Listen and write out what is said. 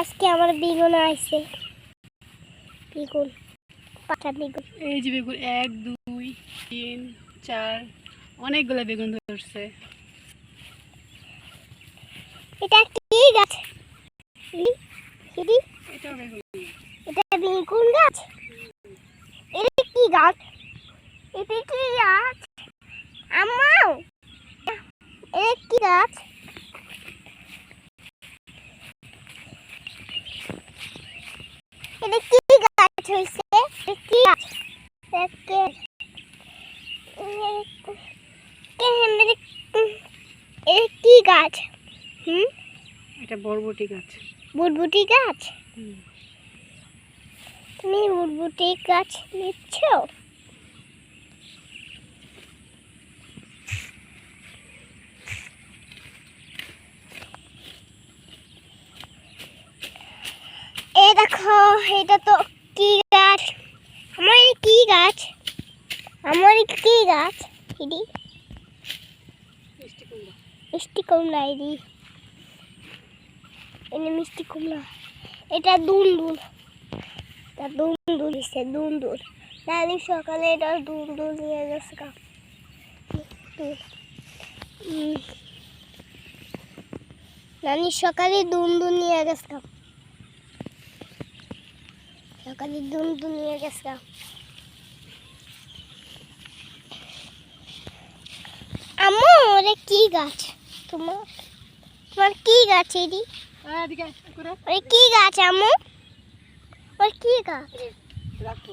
আজকে আমার বেগুন আইছে। বেগুন পাতা বেগুন। এই যে বেগুন এক দুই তিন চার অনেকগুলো বেগুন ধরছে। এটা কি গাছ? এটা বেগুন গাছ? এটা কি গাছ? এটা কি গাছ? আম্মাও এটা কি গাছ? এটা কি গাছ হইছে? এটা কি গাছ? কে- এটা কি গাছ? হুম? এটা বরবটি গাছ। বুটবুটি গাছ। তুমি বুটবুটি গাছ নিচ্ছ? এটা তো কি গাছ? আমার কি গাছ? আমার কি গাছ? এটি মিষ্টি কুমড়া। এটি এনে মিষ্টি কুমড়া। এটা দুন্দুল। এটা দুন্দুল দিছে দুন্দুল। নানি সকালে এটা দুন্দুল নিয়ে গেছে। নানি সকালে দুন্দুল নিয়ে গেছে গা। সকালে দুম নিয়ে গেছে। গা। আম্মু ওরে কি গাছ? তোমার তোমার কি গাছ এদি? ওরে কি গাছ আমু ওর কি গাছ? রাখো।